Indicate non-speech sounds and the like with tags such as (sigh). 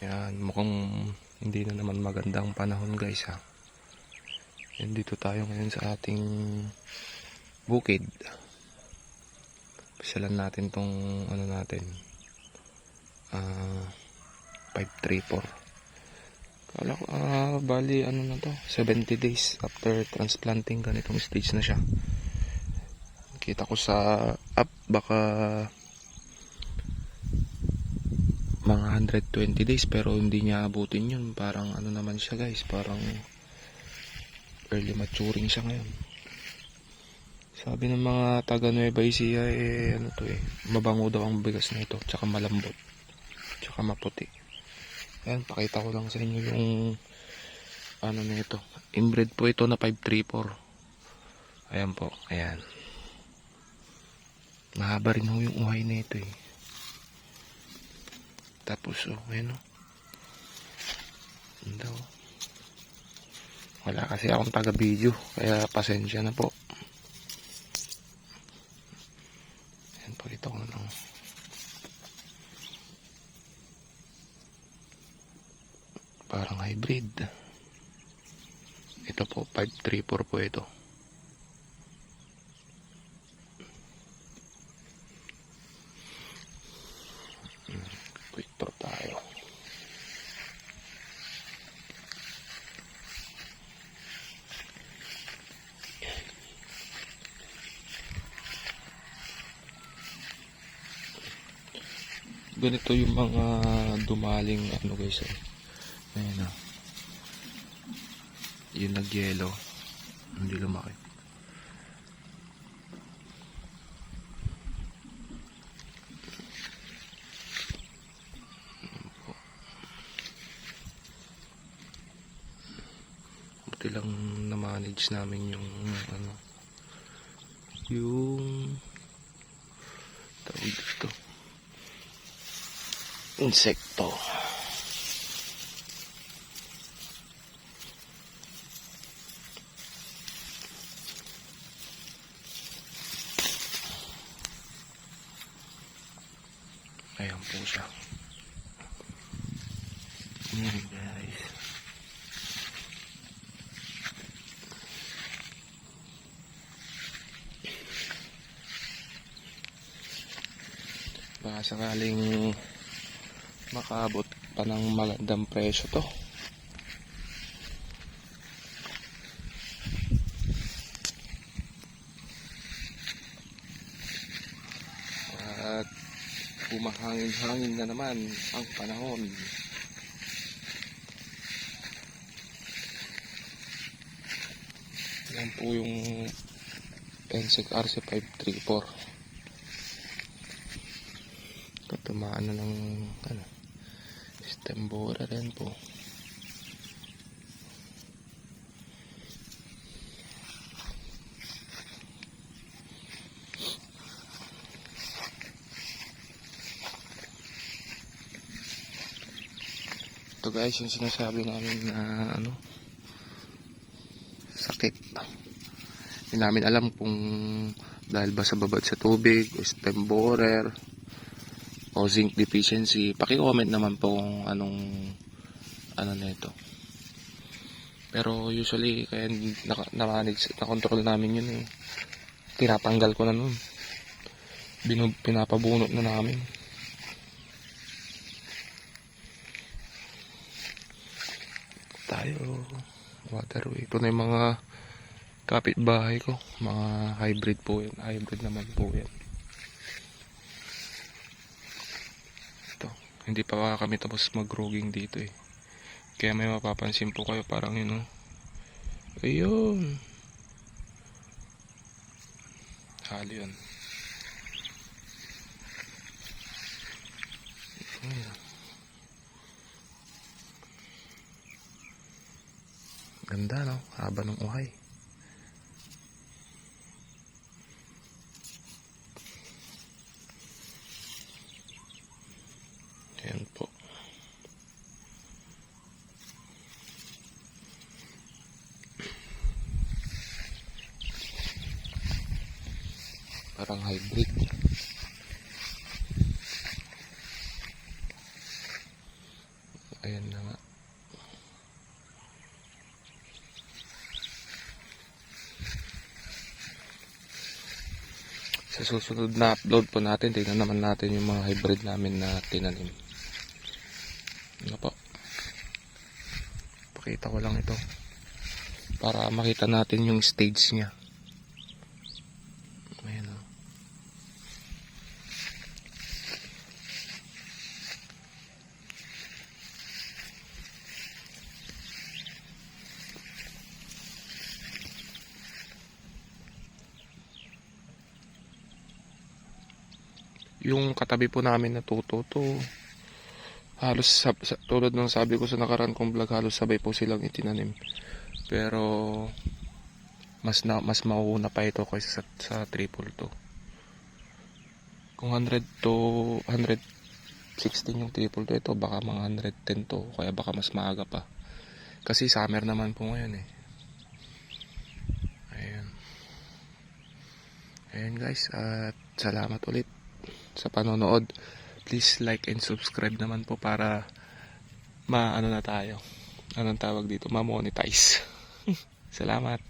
Yan, mukhang hindi na naman magandang panahon guys ha. Yan, dito tayo ngayon sa ating bukid. Pasyalan natin tong ano natin. Ah, 534. Kala ko, ah, bali ano na to, 70 days after transplanting ganitong stage na siya. Kita ko sa app baka mga 120 days pero hindi niya abutin yun. Parang ano naman siya guys, parang early maturing siya ngayon. Sabi ng mga taga Nueva Ecija eh ano to eh, mabango daw ang bigas na ito, tsaka malambot, tsaka maputi. Ayan, pakita ko lang sa inyo yung ano na ito. Inbred po ito na 534. Ayan po, ayan. Mahaba rin ho yung uhay na ito eh. Tapos, oh, ayan oh. Daw. Wala kasi akong taga-video, kaya pasensya na po. Ayan, pakita ko na lang. Parang hybrid. Ito po, 534 po ito. Ganito yung mga dumaling ano guys eh. Ayan na. Yung nag-yellow. Hindi lumaki. Buti lang na-manage namin yung ano yung tawag dito insekto. Ayan po siya. Ayan guys. Baka sakaling makaabot pa ng magandang presyo to. At humahangin-hangin na naman ang panahon. Yan po yung Pensec RC534. Tatamaan na ng ano, stem borer rin po. Ito guys yung sinasabi namin na ano sakit. Hindi namin alam kung dahil ba sa babad sa tubig o stem borer o zinc deficiency. Paki-comment naman po kung anong ano nito. Pero usually kaya na- na-manage, na-control namin yun eh. Tinatanggal ko na nun. Binu, pinapabunot na namin. Tayo. Waterway. Ito na yung mga kapitbahay ko. Mga hybrid po yan. Hybrid naman po yan. Ito. Hindi pa kami tapos mag-roging dito eh. Kaya may mapapansin po kayo parang yun oh. Ayun. Halo yun. Ganda no? Haba ng uhay. parang hybrid. Ayan na nga. Sa susunod na upload po natin tingnan naman natin yung mga hybrid namin na tinanim. Ano po? Pakita ko lang ito para makita natin yung stage niya. Yung katabi po namin na tuto halos sab- sa, tulad ng sabi ko sa nakaraan kong vlog halos sabay po silang itinanim. Pero mas na mas mauuna pa ito kaysa sa, sa triple to kung 100 to 116 yung triple to ito baka mga 110 to kaya baka mas maaga pa. Kasi summer naman po ngayon eh. Ayun. Ayun guys at salamat ulit sa panonood please like and subscribe naman po para ma ano na tayo. Anong tawag dito? Ma-monetize. (laughs) Salamat